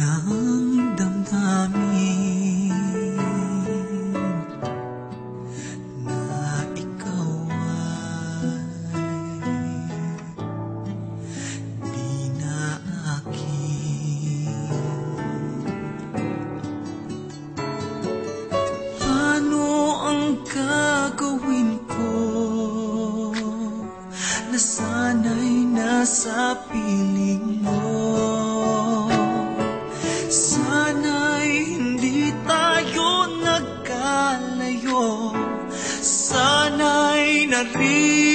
ng damdamin na ikaw ay di. Ano ang gagawin ko na sana'y nasa piling mo? arriba.